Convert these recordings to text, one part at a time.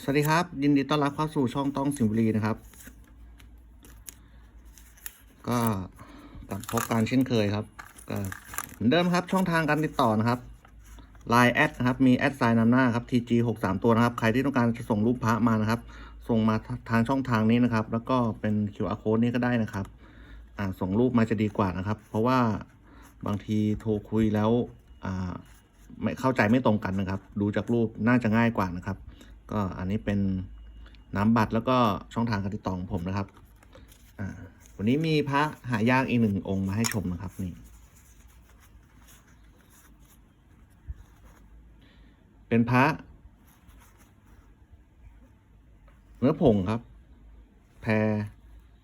สวัสดีครับ ยินดีต้อนรับเข้าสู่ช่องต้องสิงบุรีนะครับ ก็กลับพบการเช่นเคยครับก็เหมือนเดิมครับช่องทางการติดต่อนะครับ Line แอดนะครับ มีแอดไซน์นำหน้าครับ TG 6 3ตัวนะครับ ใครที่ต้องการจะส่งรูปพระมานะครับ ส่งมาทางช่องทางนี้นะครับ แล้วก็เป็น QR code นี้ก็ได้นะครับอ่าส่งรูปมาจะดีกว่านะครับ เพราะว่าบางทีโทรคุยแล้วอ่าไม่เข้าใจไม่ตรงกันนะครับ ดูจากรูปน่าจะง่ายกว่านะครับ ก็อันนี้เป็นน้ำบัตรแล้วก็ช่องทางการติดต่อของผมนะครับอ่าวันนี้มีพระหายากอีกหนึ่งองค์มาให้ชมนะครับนี่เป็นพระเนื้อผงครับ แพร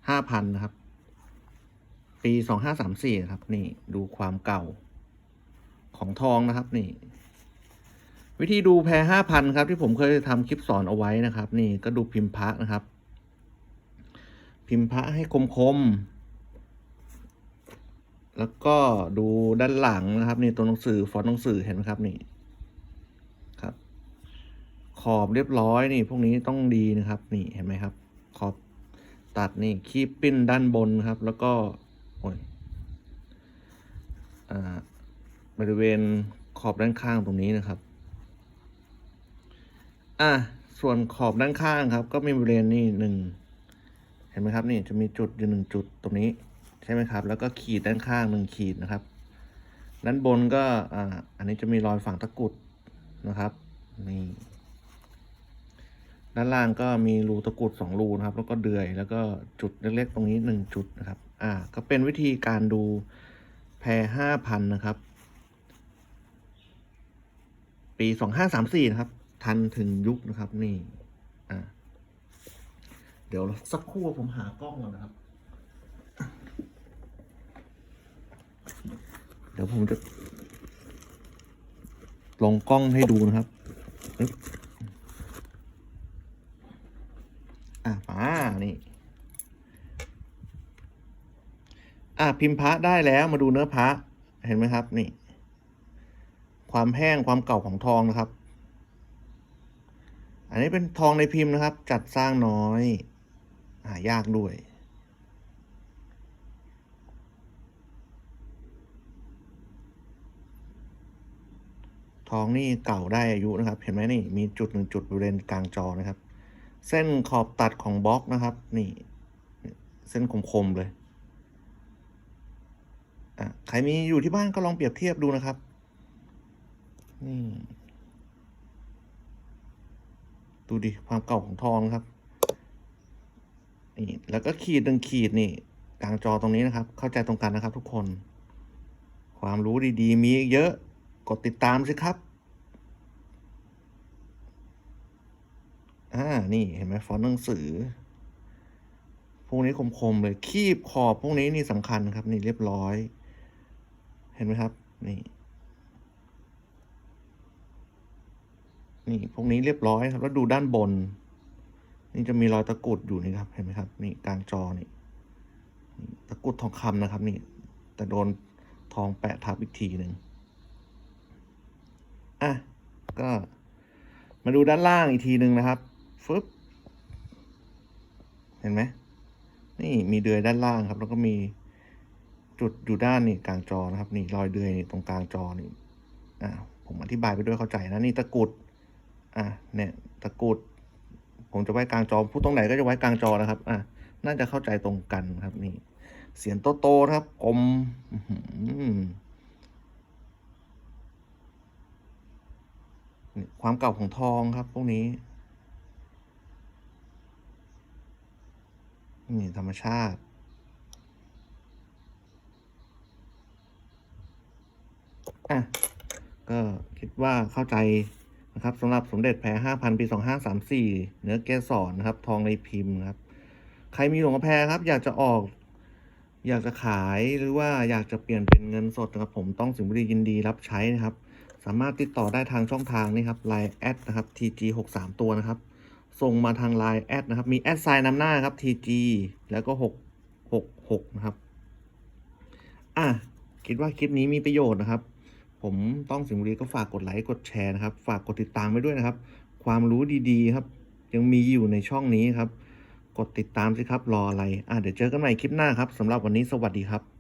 ห้าพันนะครับ ปีสองห้าสามสี่ครับ นี่ดูความเก่าของทองนะครับ นี่ วิธีดูแพรห้าพันครับ ที่ผมเคยทำคลิปสอนเอาไว้นะครับ นี่ก็ดูพิมพ์พระนะครับ พิมพ์พระให้คมๆแล้วก็ดูด้านหลังนะครับ นี่ตัวหนังสือฟอนต์หนังสือเห็นไหมครับนี่ครับ ขอบเรียบร้อยนี่พวกนี้ต้องดีนะครับ นี่เห็นไหมครับ ขอบตัดนี่คีบปิ้นด้านบนครับ แล้วก็โอ้ยอ่าบริเวณขอบด้านข้างตรงนี้นะครับ อะส่วนขอบด้านข้างครับ ก็มีบริเวณนี่หนึ่งเห็นไหมครับนี่จะมีจุดอยู่หนึ่งจุดตรงนี้ใช่ไหมครับ แล้วก็ขีดด้านข้างหนึ่งขีดนะครับ ด้านบนก็อ่าอันนี้จะมีรอยฝังตะกุดนะครับนี่ด้านล่างก็มีรูตะกุดสองรูนะครับ แล้วก็เดือย แล้วก็จุดเล็กๆ ตรงนี้หนึ่งจุดนะครับ อ่า ก็เป็นวิธีการดูแพรห้าพันนะครับ ปีสองห้าสามสี่นะครับ ทันถึงยุคนะครับนี่อ่าเดี๋ยวสักครู่ผมหากล้องก่อนนะครับ เดี๋ยวผมจะ ลงกล้องให้ดูนะครับปึ๊บอะมานี่อะพิมพ์พระได้แล้วมาดูเนื้อพระเห็นไหมครับ นี่ ความแห้งความเก่าของทองนะครับ อันนี้เป็นทองในพิมพ์นะครับ จัดสร้างน้อยหายากด้วย ทองนี่เก่าได้อายุนะครับ เห็นไหมนี่มีจุดหนึ่งจุดบริเวณกลางจอนะครับ เส้นขอบตัดของบล็อกนะครับ นี่ เส้นคมๆเลยใครมีอยู่ที่บ้านก็ลองเปรียบเทียบดูนะครับ นี่ ดูดิความเก่าของทองครับนี่แล้วก็ขีดหนึ่งขีดนี่กลางจอตรงนี้นะครับ เข้าใจตรงกันนะครับทุกคน ความรู้ดีๆ มีเยอะกดติดตามสิครับอ่านี่เห็นไหมฟอนต์หนังสือ พวกนี้คมๆเลยคีบขอบพวกนี้นี่สำคัญครับ นี่เรียบร้อย เห็นไหมครับ นี่ นี่ พวกนี้เรียบร้อยครับ แล้วดูด้านบน นี่จะมีรอยตะกรุดอยู่นี่ครับ เห็นไหมครับ นี่กลางจอนี่ ตะกรุดทองคำนะครับ นี่ แต่โดนทองแปะทับอีกทีหนึ่งอะ ก็มาดูด้านล่างอีกทีหนึ่งนะครับ ฟึบ เห็นไหม นี่มีเดือยด้านล่างครับ แล้วก็มีจุดอยู่ด้านนี่กลางจอนะครับ นี่รอยเดือยนี่ตรงกลางจอนี่อ่าผมอธิบายไปด้วยเข้าใจนะ นี่ตะกรุด อะเนี่ยตะกรุดผมจะไว้กลางจอพูดตรงไหนก็จะไว้กลางจอนะครับ อะน่าจะเข้าใจตรงกันครับนี่ เสียงโตๆนะครับกลมความเก่าของทองครับ พวกนี้ นี่ธรรมชาติอะก็คิดว่าเข้าใจ นะครับสำหรับสมเด็จแพรห้าพันปีสองห้าสามสี่เนื้อเกสรนนะครับ ทองในพิมพ์ครับ ใครมีหลวงพ่อแพรครับ อยากจะออก อยากจะขายหรือว่าอยากจะเปลี่ยนเป็นเงินสดนะครับ ผมต้องสิงห์บุรียินดีรับใช้นะครับ สามารถติดต่อได้ทางช่องทางนี้ครับ Line แอดนะครับ TG หกสามตัวนะครับ ส่งมาทาง Line แอดนะครับ มีแอดไซน์นำหน้าครับ TG แล้วก็หกหกหกนะครับ อะคิดว่าคลิปนี้มีประโยชน์นะครับ ผมต้องสิงห์บุรีก็ฝากกดไลค์กดแชร์นะครับ ฝากกดติดตามไว้ด้วยนะครับ ความรู้ดีๆครับ ยังมีอยู่ในช่องนี้ครับ กดติดตามสิครับรออะไรอะเดี๋ยวเจอกันใหม่คลิปหน้าครับสำหรับวันนี้สวัสดีครับ